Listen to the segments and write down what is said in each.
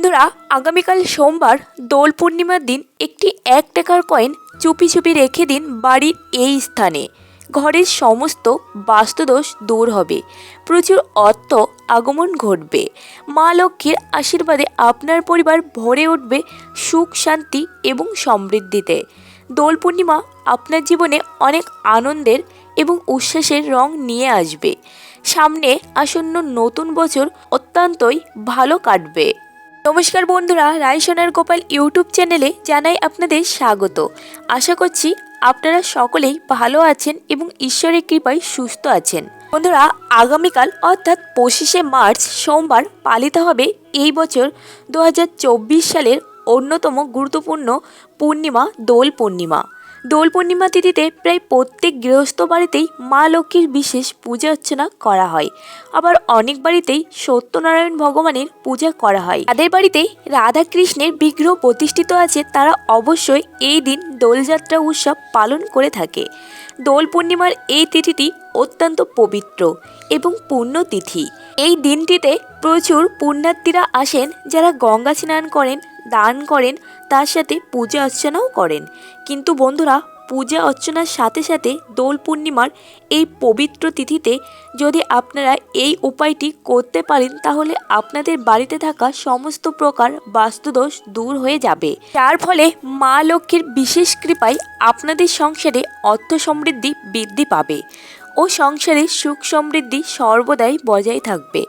বন্ধুরা, আগামীকাল সোমবার দোল পূর্ণিমার দিন একটি এক টাকার কয়েন চুপি চুপি রেখে দিন বাড়ির এই স্থানে। ঘরের সমস্ত বাস্তুদোষ দূর হবে। প্রচুর অর্থ আগমন ঘটবে। মা লক্ষ্মীর আশীর্বাদে আপনার পরিবার ভরে উঠবে সুখ, শান্তি এবং সমৃদ্ধিতে। দোল পূর্ণিমা আপনার জীবনে অনেক আনন্দের এবং উচ্ছ্বাসের রং নিয়ে আসবে। সামনে আসন্ন নতুন বছর অত্যন্তই ভালো কাটবে। নমস্কার বন্ধুরা রায়সোনার গোপাল ইউটিউব চ্যানেলে জানাই আপনাদের স্বাগত। আশা করছি আপনারা সকলেই ভালো আছেন এবং ঈশ্বরের কৃপায় সুস্থ আছেন। বন্ধুরা, আগামীকাল অর্থাৎ পঁচিশে মার্চ সোমবার পালিত হবে এই বছর দু হাজার চব্বিশ সালের অন্যতম গুরুত্বপূর্ণ পূর্ণিমা, দোল পূর্ণিমা। দোল পূর্ণিমা তিথিতে প্রায় প্রত্যেক গৃহস্থ বাড়িতেই মা লক্ষ্মীর বিশেষ পূজা অর্চনা করা হয়। আবার অনেক বাড়িতেই সত্যনারায়ণ ভগবানের পূজা করা হয়। তাদের বাড়িতে রাধা কৃষ্ণের বিগ্রহ প্রতিষ্ঠিত আছে, তারা অবশ্যই এই দিন দোলযাত্রা উৎসব পালন করে থাকে। দোল পূর্ণিমার এই তিথিটি অত্যন্ত পবিত্র এবং পুণ্য তিথি এই দিনটিতে প্রচুর পুণ্যার্থীরা আসেন, যারা গঙ্গা স্নান করেন দান করেন, তার সাথে পূজা অর্চনাও করেন। কিন্তু বন্ধুরা, পূজা অর্চনার সাথে সাথে দোল পূর্ণিমার এই পবিত্র তিথিতে যদি আপনারা এই উপায়টি করতে পারেন, তাহলে আপনাদের বাড়িতে থাকা সমস্ত প্রকার বাস্তুদোষ দূর হয়ে যাবে। যার ফলে মা লক্ষ্মীর বিশেষ কৃপায় আপনাদের সংসারে অর্থ সমৃদ্ধি বৃদ্ধি পাবে ও সংসারে সুখ সমৃদ্ধি সর্বদাই বজায় থাকবে।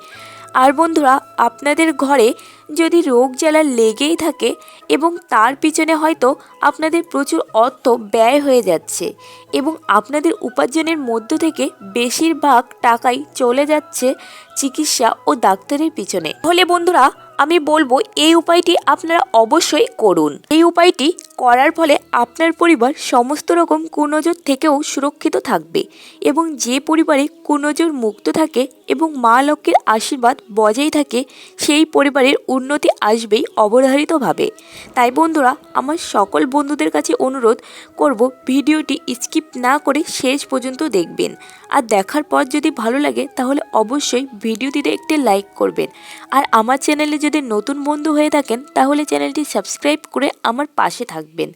আর বন্ধুরা, আপনাদের ঘরে যদি রোগ জ্বালা লেগেই থাকে এবং তার পিছনে হয়তো আপনাদের প্রচুর অর্থ ব্যয় হয়ে যাচ্ছে এবং আপনাদের উপার্জনের মধ্য থেকে বেশিরভাগ টাকাই চলে যাচ্ছে চিকিৎসা ও ডাক্তারের পিছনে। হলে বন্ধুরা, আমি বলব এই উপায়টি আপনারা অবশ্যই করুন। এই উপায়টি করার ফলে আপনার পরিবার সমস্ত রকম কুনজর থেকেও সুরক্ষিত থাকবে এবং যে পরিবারে কুনজর মুক্ত থাকে এবং মা লক্ষ্মীর আশীর্বাদ বজায় থাকে, সেই পরিবারের উন্নতি আসবেই অবধারিতভাবে। তাই বন্ধুরা, আমার সকল বন্ধুদের কাছে অনুরোধ করব ভিডিওটি স্কিপ না করে শেষ পর্যন্ত দেখবেন। আর দেখার পর যদি ভালো লাগে, তাহলে অবশ্যই ভিডিওটিতে একটি লাইক করবেন। আর আমার চ্যানেলে যদি নতুন বন্ধু হয়ে থাকেন, তাহলে চ্যানেলটি সাবস্ক্রাইব করে আমার পাশে থাকবেন।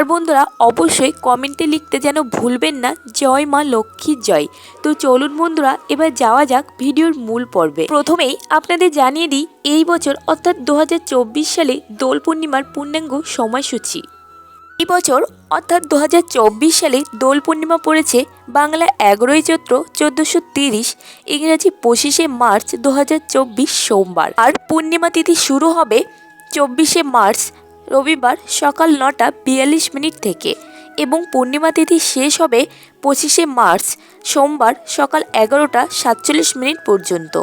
আর বন্ধুরা, অবশ্যই কমেন্টে লিখতে যেন ভুলবেন না, জয় মা লক্ষ্মীর জয়। তো চলুন বন্ধুরা, এবার যাওয়া যাক ভিডিওর মূল পর্বে। প্রথমেই আপনাদের জানিয়ে দিই, এই বছর অর্থাৎ দু হাজার চব্বিশ সালে দোল পূর্ণিমার পূর্ণাঙ্গ সময়সূচি। এই বছর অর্থাৎ দু হাজার চব্বিশ সালে দোল পূর্ণিমা পড়েছে বাংলা এগারোই চৈত্র চোদ্দোশো তিরিশ, ইংরাজি পঁচিশে মার্চ দু হাজার চব্বিশ সোমবার। আর পূর্ণিমা তিথি শুরু হবে চব্বিশে মার্চ রবিবার সকাল নটা বিয়াল্লিশ মিনিট থেকে এবং পূর্ণিমা তিথি শেষ হবে পঁচিশে মার্চ, সোমবার সকাল এগারোটা সাতচল্লিশ মিনিট পর্যন্ত।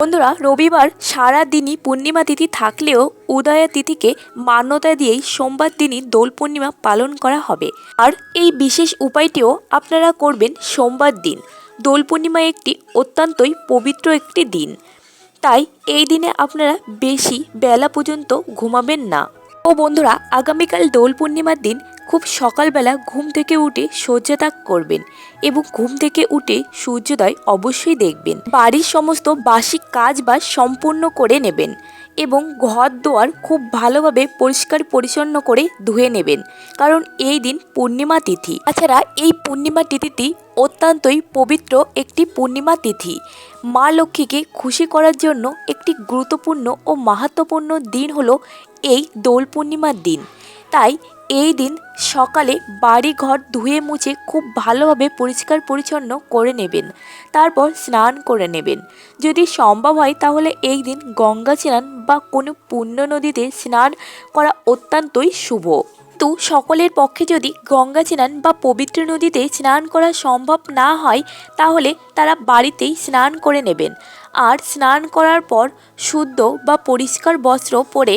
বন্ধুরা, রবিবার সারা দিনই পূর্ণিমা তিথি থাকলেও উদয়া তিথিকে মান্যতা দিয়েই সোমবার দিনই দোল পূর্ণিমা পালন করা হবে। আর এই বিশেষ উপায়টিও আপনারা করবেন সোমবার দিন। দোল পূর্ণিমা একটি অত্যন্তই পবিত্র একটি দিন। তাই এই দিনে আপনারা বেশি বেলা পর্যন্ত ঘুমাবেন না। ও বন্ধুরা আগামীকাল দোল পূর্ণিমার দিন খুব সকালবেলা ঘুম থেকে উঠে শয্যাত্যাগ করবেন এবং ঘুম থেকে উঠে সূর্যোদয় অবশ্যই দেখবেন। বাড়ির সমস্ত বাসি কাজ বা সম্পূর্ণ করে নেবেন এবং ঘর দোয়ার খুব ভালোভাবে পরিষ্কার পরিচ্ছন্ন করে ধুয়ে নেবেন। কারণ এই দিন পূর্ণিমা তিথি। তাছাড়া এই পূর্ণিমা তিথিটি অত্যন্তই পবিত্র একটি পূর্ণিমা তিথি। মা লক্ষ্মীকে খুশি করার জন্য একটি গুরুত্বপূর্ণ ও মাহাত্মপূর্ণ দিন হলো এই দোল পূর্ণিমার দিন। তাই এই দিন সকালে বাড়ি ঘর ধুয়ে মুছে খুব ভালোভাবে পরিষ্কার পরিচ্ছন্ন করে নেবেন। তারপর স্নান করে নেবেন। যদি সম্ভব হয় তাহলে এই দিন গঙ্গা স্নান বা কোনো পুণ্য নদীতে স্নান করা অত্যন্তই শুভ। কিন্তু সকলের পক্ষে যদি গঙ্গা স্নান বা পবিত্র নদীতে স্নান করা সম্ভব না হয় তাহলে তারা বাড়িতেই স্নান করে নেবেন। আর স্নান করার পর শুদ্ধ বা পরিষ্কার বস্ত্র পরে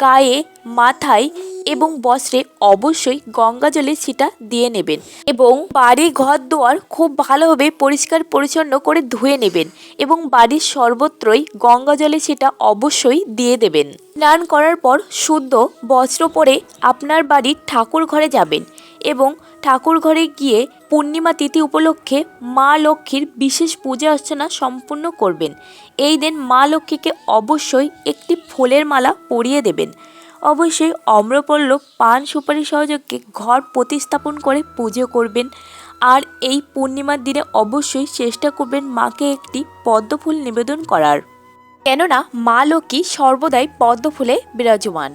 গায়ে, মাথায় এবং বস্ত্রে অবশ্যই গঙ্গা জলে সেটা দিয়ে নেবেন এবং বাড়ি ঘর দুয়ার খুব ভালোভাবে পরিষ্কার পরিচ্ছন্ন করে ধুয়ে নেবেন এবং বাড়ির সর্বত্রই গঙ্গা জলে সেটা অবশ্যই দিয়ে দেবেন। স্নান করার পর শুদ্ধ বস্ত্র পরে আপনার বাড়ির ঠাকুর ঘরে যাবেন এবং ঠাকুর ঘরে গিয়ে পূর্ণিমা তিথি উপলক্ষে মা লক্ষ্মীর বিশেষ পূজা অর্চনা সম্পূর্ণ করবেন। এই দিন মা লক্ষ্মীকে অবশ্যই একটি ফুলের মালা পরিয়ে দেবেন। অবশ্যই অম্রপল্লব পান সুপারি সহযোগে ঘর প্রতিস্থাপন করে পুজো করবেন। আর এই পূর্ণিমার দিনে অবশ্যই চেষ্টা করবেন মাকে একটি পদ্মফুল নিবেদন করার। কেননা মা লক্ষ্মী সর্বদাই পদ্মফুলে বিরাজমান।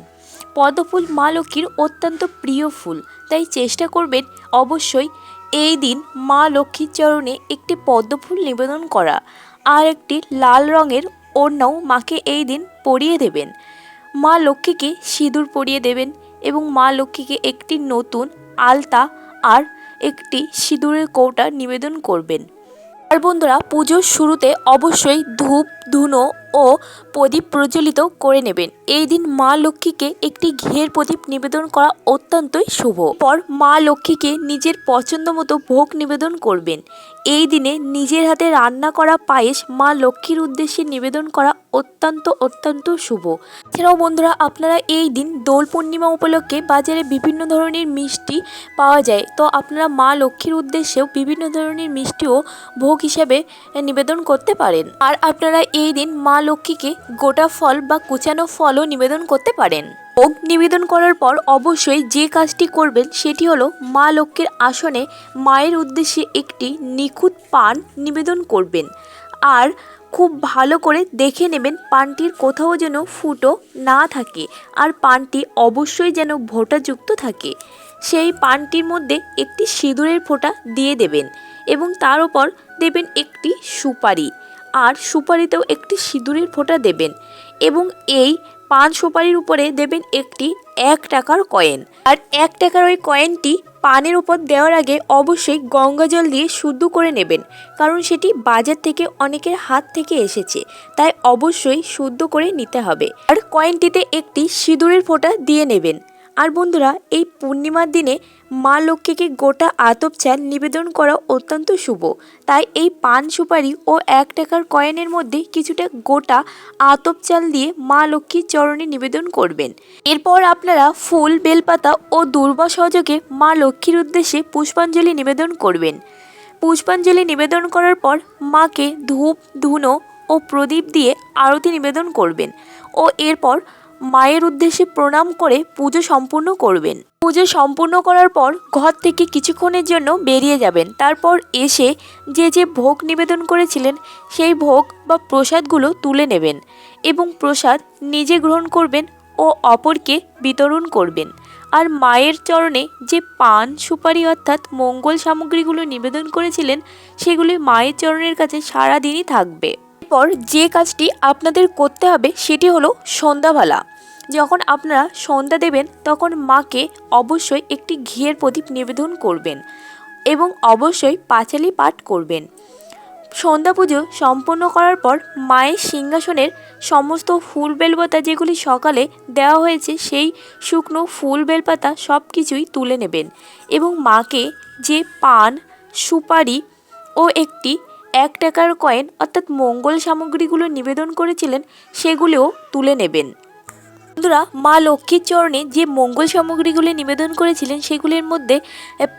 পদ্মফুল মা লক্ষ্মীর অত্যন্ত প্রিয় ফুল, তাই চেষ্টা করবেন অবশ্যই এই দিন মা লক্ষ্মীর চরণে একটি পদ্মফুল নিবেদন করা আর একটি লাল রঙের ওড়নাও মাকে এই দিন পরিয়ে দেবেন। মা লক্ষ্মীকে সিঁদুর পরিয়ে দেবেন এবং মা লক্ষ্মীকে একটি নতুন আলতা আর একটি সিঁদুরের কৌটা নিবেদন করবেন। আর বন্ধুরা, পুজোর শুরুতে অবশ্যই ধূপ, ধুনো ও প্রদীপ প্রজ্বলিত করে নেবেন। এই দিন মা লক্ষ্মীকে একটি ঘের প্রদীপ নিবেদন করা অত্যন্তই শুভ। পর মা লক্ষ্মীকে নিজের পছন্দ মতো ভোগ নিবেদন করবেন। এই দিনে নিজের হাতে রান্না করা পায়েস মা লক্ষ্মীর উদ্দেশ্যে নিবেদন করা অত্যন্ত অত্যন্ত শুভ। এছাড়াও বন্ধুরা, আপনারা এই দিন দোল পূর্ণিমা উপলক্ষে বাজারে বিভিন্ন ধরনের মিষ্টি পাওয়া যায়। তো আপনারা মা লক্ষ্মীর উদ্দেশ্যেও বিভিন্ন ধরনের মিষ্টিও ভোগ হিসেবে নিবেদন করতে পারেন। আর আপনারা এই দিন মা লক্ষ্মীকে গোটা ফল বা কুচানো ফলও নিবেদন করতে পারেন। ভোগ নিবেদন করার পর অবশ্যই যে কাজটি করবেন সেটি হলো মা লক্ষ্মীর আসনে মায়ের উদ্দেশ্যে একটি নিখুঁত পান নিবেদন করবেন। আর খুব ভালো করে দেখে নেবেন পানটির কোথাও যেন ফুটো না থাকে আর পানটি অবশ্যই যেন ভোঁটাযুক্ত থাকে। সেই পানটির মধ্যে একটি সিঁদুরের ফোঁটা দিয়ে দেবেন এবং তার উপর দেবেন একটি সুপারি আর সুপারিতেও একটি সিঁদুরের ফোঁটা দেবেন এবং এই পান সুপারির উপরে দেবেন একটি এক টাকার কয়েন। আর এক টাকার ওই কয়েনটি পানের উপর দেওয়ার আগে অবশ্যই গঙ্গা জল দিয়ে শুদ্ধ করে নেবেন, কারণ সেটি বাজার থেকে অনেকের হাত থেকে এসেছে, তাই অবশ্যই শুদ্ধ করে নিতে হবে। আর কয়েনটিতে একটি সিঁদুরের ফোঁটা দিয়ে নেবেন। আর বন্ধুরা, এই পূর্ণিমার দিনে মা লক্ষ্মীকে গোটা আতপ চাল নিবেদন করা অত্যন্ত শুভ। তাই এই পান সুপারি ও এক টাকার কয়েনের মধ্যে কিছুটা গোটা আতপ চাল দিয়ে মা লক্ষ্মীর চরণে নিবেদন করবেন। এরপর আপনারা ফুল, বেলপাতা ও দুর্বা সহযোগে মা লক্ষ্মীর উদ্দেশ্যে পুষ্পাঞ্জলি নিবেদন করবেন। পুষ্পাঞ্জলি নিবেদন করার পর মাকে ধূপ, ধুনো ও প্রদীপ দিয়ে আরতি নিবেদন করবেন। ও এরপর মায়ের উদ্দেশ্যে প্রণাম করে পুজো সম্পূর্ণ করবেন। পুজো সম্পূর্ণ করার পর ঘর থেকে কিছুক্ষণের জন্য বেরিয়ে যাবেন। তারপর এসে যে যে ভোগ নিবেদন করেছিলেন, সেই ভোগ বা প্রসাদগুলো তুলে নেবেন এবং প্রসাদ নিজে গ্রহণ করবেন ও অপরকে বিতরণ করবেন। আর মায়ের চরণে যে পান, সুপারি অর্থাৎ মঙ্গল সামগ্রীগুলো নিবেদন করেছিলেন, সেগুলি মায়ের চরণের কাছে সারাদিনই থাকবে। এরপর যে কাজটি আপনাদের করতে হবে সেটি হলো সন্ধ্যাবেলা। যখন আপনারা সন্ধ্যা দেবেন, তখন মাকে অবশ্যই একটি ঘিয়ের প্রদীপ নিবেদন করবেন এবং অবশ্যই পাঁচালি পাঠ করবেন। সন্ধ্যা পুজো সম্পন্ন করার পর মায়ের সিংহাসনের সমস্ত ফুল বেলপাতা যেগুলি সকালে দেওয়া হয়েছে, সেই শুকনো ফুল বেলপাতা সব কিছুই তুলে নেবেন এবং মাকে যে পান, সুপারি ও একটি এক টাকার কয়েন অর্থাৎ মঙ্গল সামগ্রীগুলো নিবেদন করেছিলেন, সেগুলিও তুলে নেবেন। বন্ধুরা, মা লক্ষ্মীর চরণে যে মঙ্গল সামগ্রীগুলি নিবেদন করেছিলেন, সেগুলির মধ্যে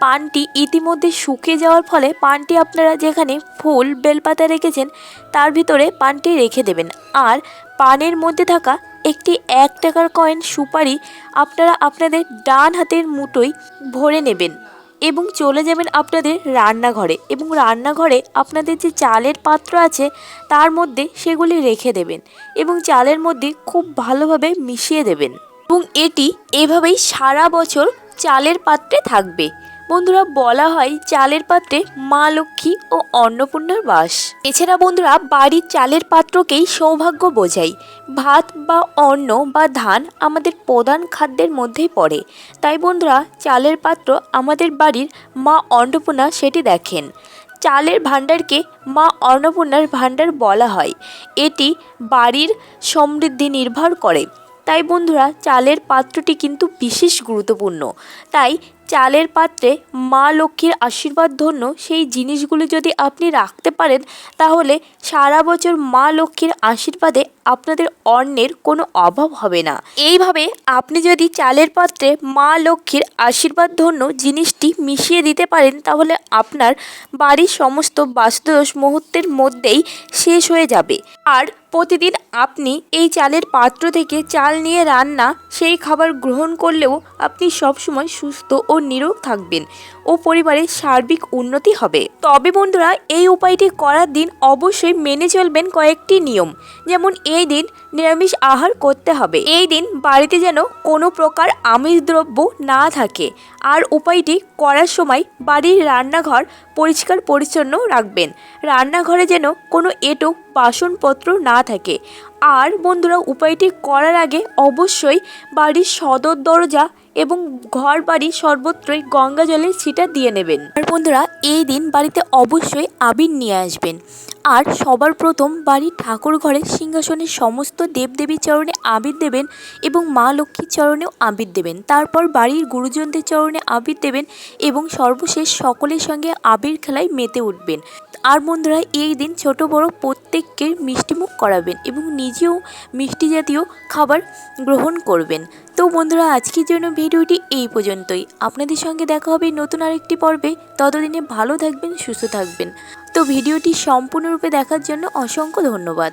পানটি ইতিমধ্যে শুকিয়ে যাওয়ার ফলে পানটি আপনারা যেখানে ফুল, বেলপাতা রেখেছেন, তার ভিতরে পানটি রেখে দেবেন। আর পানের মধ্যে থাকা একটি এক টাকার কয়েন সুপারি আপনারা আপনাদের ডান হাতের মুঠোয় ভরে নেবেন। এবং চলে যাবেন আপনাদের রান্নাঘরে এবং রান্নাঘরে আপনাদের যে চালের পাত্র আছে, তার মধ্যে সেগুলি রেখে দেবেন এবং চালের মধ্যে খুব ভালোভাবে মিশিয়ে দেবেন। এবং এটি এভাবেই সারা বছর চালের পাত্রে থাকবে। বন্ধুরা, বলা হয় চালের পাত্রে মা লক্ষ্মী ও অন্নপূর্ণার বাস। এছাড়া বন্ধুরা, বাড়ির চালের পাত্রকেই সৌভাগ্য বোঝায়। ভাত বা অন্ন বা ধান আমাদের প্রধান খাদ্যের মধ্যেই পড়ে। তাই বন্ধুরা, চালের পাত্র আমাদের বাড়ির মা অন্নপূর্ণা সেটি দেখেন। চালের ভাণ্ডারকে মা অন্নপূর্ণার ভাণ্ডার বলা হয়। এটি বাড়ির সমৃদ্ধি নির্ভর করে। তাই বন্ধুরা, চালের পাত্রটি কিন্তু বিশেষ গুরুত্বপূর্ণ। তাই চালের পাত্রে মা লক্ষ্মীর আশীর্বাদ ধন্য সেই জিনিসগুলি যদি আপনি রাখতে পারেন, তাহলে সারা বছর মা লক্ষ্মীর আশীর্বাদে আপনাদের অন্নের কোনো অভাব হবে না। এইভাবে আপনি যদি চালের পাত্রে মা লক্ষ্মীর আশীর্বাদ ধন্য জিনিসটি মিশিয়ে দিতে পারেন, তাহলে আপনার বাড়ির সমস্ত বাস্তুদোষ মুহূর্তের মধ্যেই শেষ হয়ে যাবে। আর প্রতিদিন আপনি এই চালের পাত্র থেকে চাল নিয়ে রান্না, সেই খাবার গ্রহণ করলেও আপনি সবসময় সুস্থ ও নিরোগ থাকবেন। ও পরিবারের সার্বিক উন্নতি হবে। তবে বন্ধুরা, এই উপায়টি করার দিন অবশ্যই মেনে চলবেন কয়েকটি নিয়ম। যেমন, এই দিন নিরামিষ আহার করতে হবে। এই দিন বাড়িতে যেন কোনো প্রকার আমিষ দ্রব্য না থাকে। আর উপায়টি করার সময় বাড়ির রান্নাঘর পরিষ্কার পরিচ্ছন্ন রাখবেন। রান্নাঘরে যেন কোনো এঁটো, বাসনপত্র না থাকে। আর বন্ধুরা, উপায়টি করার আগে অবশ্যই বাড়ির সদর দরজা এবং ঘর বাড়ি সর্বত্রই গঙ্গা জলের ছিটা দিয়ে নেবেন। আর বন্ধুরা, এই দিন বাড়িতে অবশ্যই আবির নিয়ে আসবেন। আর সবার প্রথম বাড়ির ঠাকুর ঘরে সিংহাসনের সমস্ত দেবদেবীর চরণে আবির দেবেন এবং মা লক্ষ্মীর চরণেও আবির দেবেন। তারপর বাড়ির গুরুজনদের চরণে আবির দেবেন এবং সর্বশেষ সকলের সঙ্গে আবির খেলায় মেতে উঠবেন। আর বন্ধুরা, এই দিন ছোট বড় প্রত্যেককে মিষ্টিমুখ করাবেন এবং নিজেও মিষ্টি জাতীয় খাবার গ্রহণ করবেন। তো বন্ধুরা, আজকের জন্য ভিডিওটি এই পর্যন্তই। আপনাদের সঙ্গে দেখা হবে নতুন আরেকটি পর্বে। ততদিনে ভালো থাকবেন, সুস্থ থাকবেন। তো ভিডিওটি সম্পূর্ণরূপে দেখার জন্য অসংখ্য ধন্যবাদ।